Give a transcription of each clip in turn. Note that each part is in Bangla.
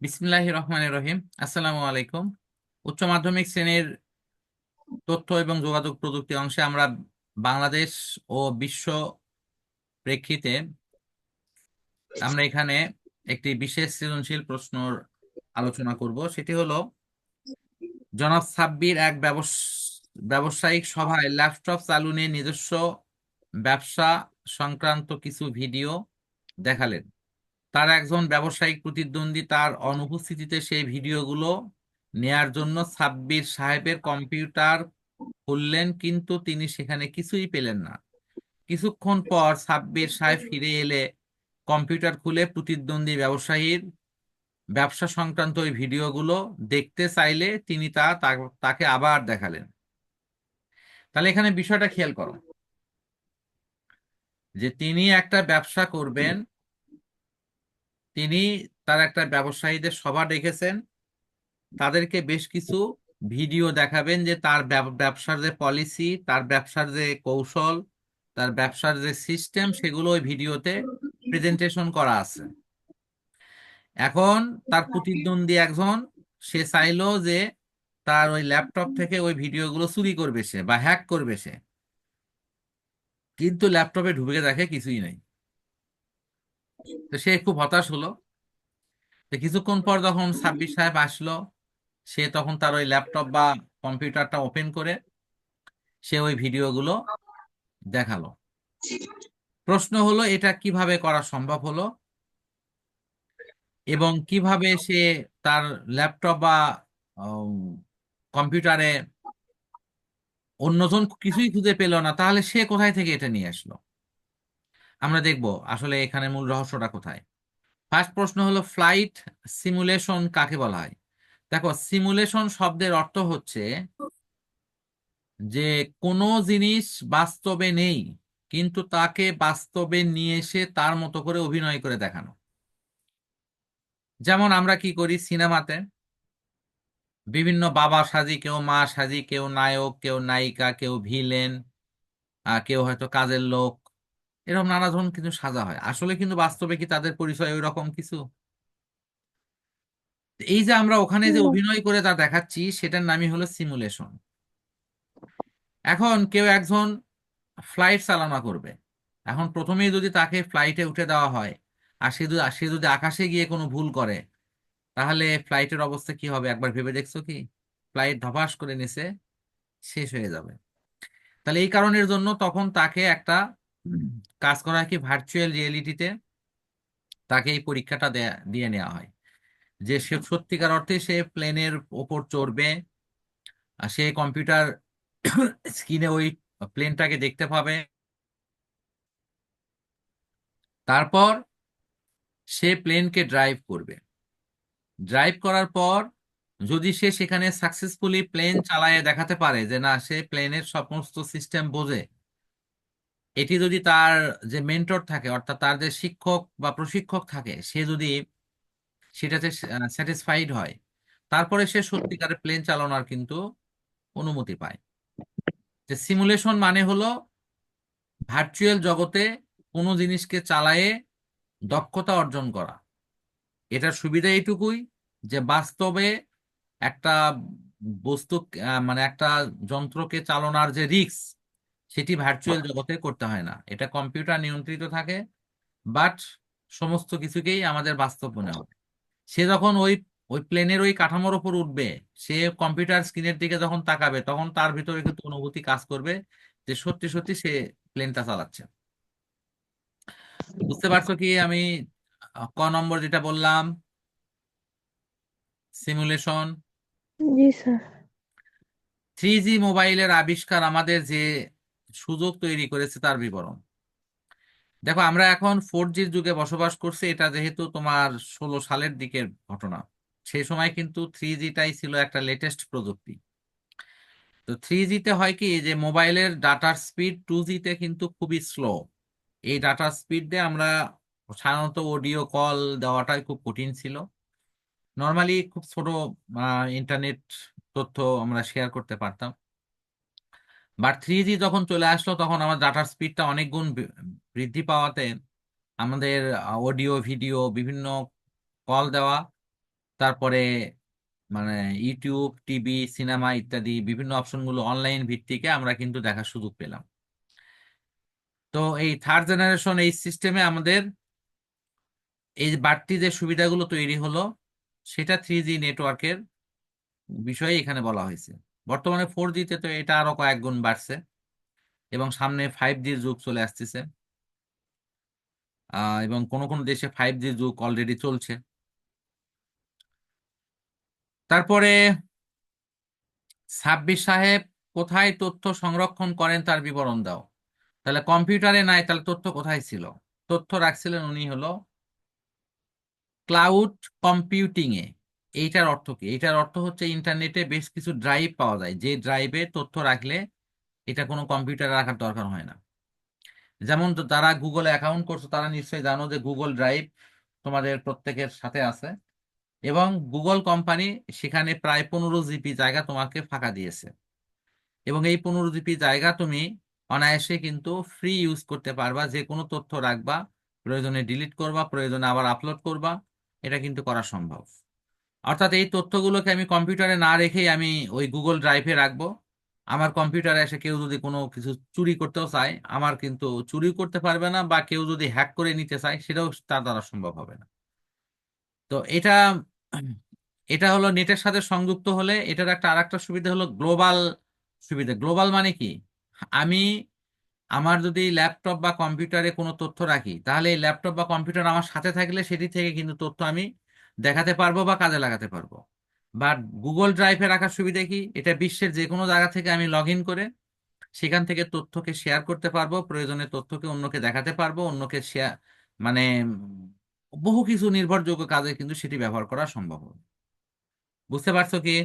বিসমিল্লাহ রহমান রহিম। আসসালামু আলাইকুম। উচ্চ মাধ্যমিক শ্রেণির তথ্য এবং যোগাযোগ প্রযুক্তি অংশে আমরা বাংলাদেশ ও বিশ্ব প্রেক্ষিতে আমরা এখানে একটি বিশেষ সৃজনশীল প্রশ্নর আলোচনা করব। সেটি হলো, জনাব সাব্বির এক ব্যবস- ব্যবসায়িক সভায় ল্যাপটপ চালু নিয়ে নিজস্ব ব্যবসা সংক্রান্ত কিছু ভিডিও দেখালেন। তার একজন ব্যবসায়িক প্রতিদ্বন্দ্বী তার অনুপস্থিতিতে সেই ভিডিওগুলো নেয়ার জন্য সাব্বির সাহেবের কম্পিউটার খুললেন, কিন্তু তিনি সেখানে কিছুই পেলেন না। কিছুক্ষণ পর সাব্বির সাহেব ফিরে এলে কম্পিউটার খুলে প্রতিদ্বন্দ্বী ব্যবসায়ীর ব্যবসা সংক্রান্ত ওই ভিডিওগুলো দেখতে চাইলে তিনি তা তাকে আবার দেখালেন। তাহলে এখানে বিষয়টা খেয়াল করো যে তিনি একটা ব্যবসা করবেন তিনি তার একটা ব্যবসায়ীদের সভা ডেকেছেন। তাদেরকে বেশ কিছু ভিডিও দেখাবেন যে তার ব্যব- ব্যবসার যে পলিসি, তার ব্যবসার যে কৌশল, তার ব্যবসার যে সিস্টেম, সেগুলো ওই ভিডিওতে প্রেজেন্টেশন করা আছে। এখন তার প্রতিদ্বন্দ্বী একজন, সে চাইলো যে তার ওই ল্যাপটপ থেকে ওই ভিডিওগুলো চুরি করবে সে বা হ্যাক করবে সে। কিন্তু ল্যাপটপে ঢুকে দেখে কিছুই নেই। তো সে খুব হতাশ হলো। কিছুক্ষণ পর যখন সাব্বির সাহেব আসলো, সে তখন তার ওই ল্যাপটপ বা কম্পিউটারটা ওপেন করে সে ওই ভিডিওগুলো দেখাল। প্রশ্ন হলো, এটা কীভাবে করা সম্ভব হলো? এবং কীভাবে সে তার ল্যাপটপ বা কম্পিউটারে অন্যজন কিছুই খুঁজে পেল না, তাহলে সে কোথায় থেকে এটা নিয়ে আসলো? আমরা দেখব আসলে এখানে মূল রহস্যটা কোথায়। ফার্স্ট প্রশ্ন হলো ফ্লাইট সিমুলেশন কাকে বলা হয়? দেখো সিমুলেশন শব্দের অর্থ হচ্ছে যে কোনো জিনিস বাস্তবে নেই, কিন্তু তাকে বাস্তবে নিয়ে এসে তার মতো করে অভিনয় করে দেখানো। যেমন আমরা কি করি সিনেমাতে? বিভিন্ন বাবা সাজি, কেউ মা সাজি, কেউ নায়ক, কেউ নায়িকা, কেউ ভিলেন কেউ হয়তো কাজের লোক এরকম নানা ধরনের কিছু সাজা হয়। আসলে কিন্তু বাস্তবে কি তাদের পরিচয় ওই রকম কিছু? এই যে আমরা ওখানে যে অভিনয় করে তা দেখাচ্ছি সেটার নামই হলো সিমুলেশন এখন কেউ একজন ফ্লাইট চালনা করবে। এখন প্রথমেই যদি তাকে ফ্লাইটে উঠে দেওয়া হয় আর সে যদি সে যদি আকাশে গিয়ে কোনো ভুল করে তাহলে ফ্লাইটের অবস্থা কি হবে? একবার ভেবে দেখছ কি? ফ্লাইট ধপাস করে নিচে শেষ হয়ে যাবে। তাহলে এই কারণের জন্য তখন তাকে একটা কাজ করা হয় কি ভার্চুয়াল রিয়েলিটিতে তাকে এই পরীক্ষাটা দেয়া- দিয়ে নেওয়া হয়। যে সে সত্যিকার অর্থে সে প্লেনের ওপর চড়বে আর সে কম্পিউটার স্ক্রিনে ওই প্লেনটাকে দেখতে পাবে। তারপর সে প্লেনকে ড্রাইভ করবে। ড্রাইভ করার পর যদি সে সেখানে সাকসেসফুলি প্লেন চালায় দেখাতে পারে যে না সে প্লেনের সমস্ত সিস্টেম বোঝে এটি যদি তার যে মেন্টর থাকে, অর্থাৎ তার যে শিক্ষক বা প্রশিক্ষক থাকে, সে যদি সেটাতে স্যাটিসফাইড হয়, তারপরে সে সত্যিকারের প্লেন চালানোর কিন্তু অনুমতি পায়। যে সিমুলেশন মানে হলো ভার্চুয়াল জগতে কোনো জিনিসকে চালায়ে দক্ষতা অর্জন করা। এটার সুবিধা এইটুকুই যে বাস্তবে একটা বস্তু মানে একটা যন্ত্রকে চালানোর যে রিস্ক সেটি ভার্চুয়াল জগতে করতে হয় না। এটা কম্পিউটার নিয়ন্ত্রিত থাকে বাট সমস্ত কিছুকেই আমাদের বাস্তব মনে হবে। সে যখন ওই ওই প্লেনের ওই কাঠামোর উপর উঠবে সে কম্পিউটার স্ক্রিনের দিকে যখন তাকাবে তখন তার ভিতরে কিন্তু অনুভূতি কাজ করবে যে সত্যি সত্যি সে প্লেনটা চালাচ্ছে। বুঝতে পারছ কি আমি ক নম্বর যেটা বললাম? Simulation ji sir. Three G মোবাইলের আবিষ্কার আমাদের যে সুযোগ তৈরি করেছে তার বিবরণ। দেখো, আমরা এখন ফোর জির যুগে বসবাস করছি, এটা যেহেতু তোমার ষোলো সালের দিকের ঘটনা। সেই সময় কিন্তু থ্রি জিটাই ছিল একটা লেটেস্ট প্রযুক্তি। তো থ্রি জিতে হয় কি, যে মোবাইলের ডাটার স্পিড টু জিতে কিন্তু খুবই স্লো এই ডাটার স্পিড দিয়ে আমরা সাধারণত অডিও কল দেওয়াটাই খুব কঠিন ছিল। নর্মালি খুব ছোট ইন্টারনেট তথ্য আমরা শেয়ার করতে পারতাম। বাট থ্রি জি যখন চলে আসলো, তখন আমার ডাটার স্পিডটা অনেক গুণ বৃদ্ধি পাওয়াতে আমাদের অডিও ভিডিও বিভিন্ন কল দেওয়া, তারপরে মানে ইউটিউব টিভি সিনেমা ইত্যাদি বিভিন্ন অপশনগুলো অনলাইন ভিত্তিকে আমরা কিন্তু দেখার সুযোগ পেলাম। তো এই থার্ড জেনারেশন এই সিস্টেমে আমাদের এই বাড়তি যে সুবিধাগুলো তৈরি হলো, সেটা থ্রি জি নেটওয়ার্কের বিষয়ে এখানে বলা হয়েছে। বর্তমানে ফোর জিতে তো এটা আরও কয়েক গুণ বাড়ছে এবং সামনে ফাইভ জির যুগ চলে আসতেছে। এবং কোন কোন দেশে ফাইভ জি যুগ অলরেডি চলছে। তারপরে সাব্বির সাহেব, কোথায় তথ্য সংরক্ষণ করেন তার বিবরণ দাও। তাহলে কম্পিউটারে নাই, তাহলে তথ্য কোথায় ছিল? তথ্য রাখছিলেন উনি হলো ক্লাউড কম্পিউটিং এ এইটার অর্থ কি? এইটার অর্থ হচ্ছে ইন্টারনেটে বেশ কিছু ড্রাইভ পাওয়া যায়। যে ড্রাইভে তথ্য রাখলে এটা কোনো কম্পিউটারে রাখার দরকার হয় না। যেমন যারা গুগলে অ্যাকাউন্ট করছ, তারা নিশ্চয়ই জানো যে গুগল ড্রাইভ তোমাদের প্রত্যেকের সাথে আছে এবং গুগল কোম্পানি সেখানে প্রায় পনেরো জিবি জায়গা তোমাকে ফাঁকা দিয়েছে। এবং এই পনেরো জিবি জায়গা তুমি অনায়াসে কিন্তু ফ্রি ইউজ করতে পারবা, যে কোনো তথ্য রাখবা, প্রয়োজনে ডিলিট করবা, প্রয়োজনে আবার আপলোড করবা, এটা কিন্তু করা সম্ভব। অর্থাৎ এই তথ্যগুলোকে আমি কম্পিউটারে না রেখেই আমি ওই গুগল ড্রাইভে রাখব। আমার কম্পিউটারে এসে কেউ যদি কোনো কিছু চুরি করতেও চায়, আমার কিন্তু চুরি করতে পারবে না বা কেউ যদি হ্যাক করে নিতে চায়, সেটাও তার দ্বারা সম্ভব হবে না। তো এটা এটা হলো নেটের সাথে সংযুক্ত হলে এটার একটা আরেকটা সুবিধা হলো গ্লোবাল সুবিধা। গ্লোবাল মানে কি? আমি আমার যদি ল্যাপটপ বা কম্পিউটারে কোনো তথ্য রাখি, তাহলে এই ল্যাপটপ বা কম্পিউটার আমার সাথে থাকলে সেটি থেকে কিন্তু তথ্য আমি দেখাতে পারব বা কাজে লাগাতে পারব। বাট গুগল ড্রাইভে রাখার সুবিধা কি? এটা বিশ্বের যে কোনো জায়গা থেকে আমি লগ ইন করে সেখান থেকে তথ্যকে শেয়ার করতে পারব, প্রয়োজনে তথ্যকে অন্যকে দেখাতে পারব, অন্যকে শেয়ার মানে বহু কিছু নির্ভরযোগ্য কাজে কিন্তু সেটি ব্যবহার করা সম্ভব হবে। বুঝতে পারছ কি?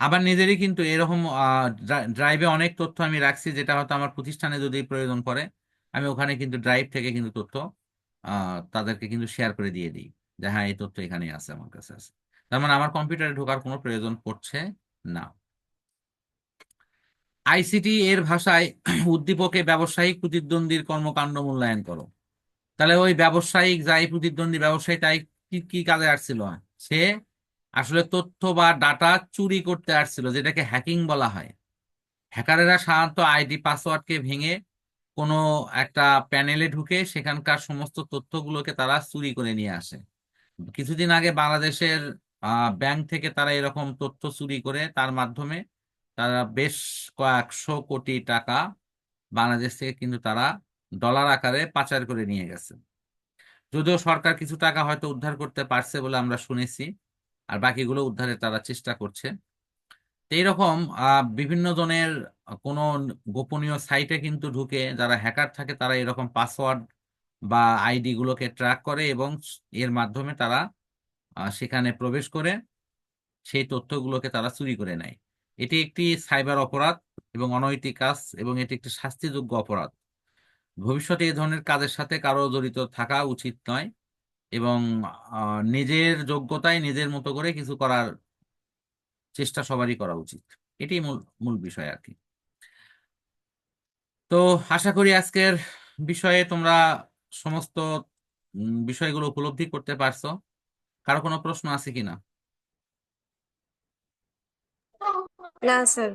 আবার নিজেরই কিন্তু এরকম ড্রাইভে অনেক তথ্য আমি রাখছি যেটা হয়তো আমার প্রতিষ্ঠানে যদি প্রয়োজন পড়ে, আমি ওখানে কিন্তু ড্রাইভ থেকে কিন্তু তথ্য তাদেরকে কিন্তু শেয়ার করে দিয়ে দিই। যে হ্যাঁ এই তথ্য এখানে আছে আমার কাছে আছে। তার মানে আমার কম্পিউটারে ঢোকার কোনো প্রয়োজন পড়ছে না। আইসিটি এর ভাষায় উদ্দীপকে ব্যবসায়িক প্রতিদ্বন্দ্বীর কর্মকাণ্ড মূল্যায়ন করো। তাহলে ওই ব্যবসায়িক যাই প্রতিদ্বন্দ্বী ব্যবসায়ী, তাই কি কি কাজে আসছিল? সে আসলে তথ্য বা ডাটা চুরি করতে আসছিল, যেটাকে হ্যাকিং বলা হয়। হ্যাকারেরা সাধারণত আইডি, পাসওয়ার্ডকে ভেঙে কোনো একটা প্যানেলে ঢুকে সেখানকার সমস্ত তথ্যগুলোকে তারা চুরি করে নিয়ে আসে। কিছুদিন আগে বাংলাদেশের ব্যাংক থেকে তারা এরকম তথ্য চুরি করে তার মাধ্যমে তারা বেশ কয়েকশো কোটি টাকা বাংলাদেশ থেকে কিন্তু তারা ডলার আকারে পাচার করে নিয়ে গেছে। যদিও সরকার কিছু টাকা হয়তো উদ্ধার করতে পারছে বলে আমরা শুনেছি, আর বাকিগুলো উদ্ধারে তারা চেষ্টা করছে। এইরকম বিভিন্ন জনের কোনো গোপনীয় সাইটে কিন্তু ঢুকে যারা হ্যাকার থাকে তারা এরকম পাসওয়ার্ড বা আইডি গুলোকে ট্র্যাক করে এবং এর মাধ্যমে তারা সেখানে প্রবেশ করে, সেই তথ্যগুলোকে তারা চুরি করে নেয়। এটি একটি সাইবার অপরাধ এবং অনৈতিক কাজ এবং এটি একটি শাস্তিযোগ্য অপরাধ। ভবিষ্যতে এই ধরনের কাজের সাথে কারও জড়িত থাকা উচিত নয় এবং নিজের যোগ্যতায় নিজের মতো করে কিছু করার চেষ্টা সবারই করা উচিত। এটি মূল মূল বিষয় আর কি। তো আশা করি আজকের বিষয়ে তোমরা সমস্ত বিষয়গুলো উপলব্ধি করতে পারছ? কারও কোনো প্রশ্ন আছে কিনা? না স্যার।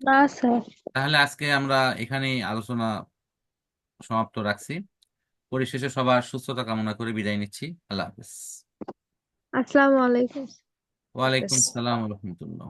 না স্যার। তাহলে আজকে আমরা এখানেই আলোচনা সমাপ্ত রাখছি। পরিশেষে সবার সুস্থতা কামনা করে বিদায় নিচ্ছি। আল্লাহ হাফিজ। আসসালামু আলাইকুম। ওয়ালাইকুম হাফেজ। সালাম রহমতুল্লাহ।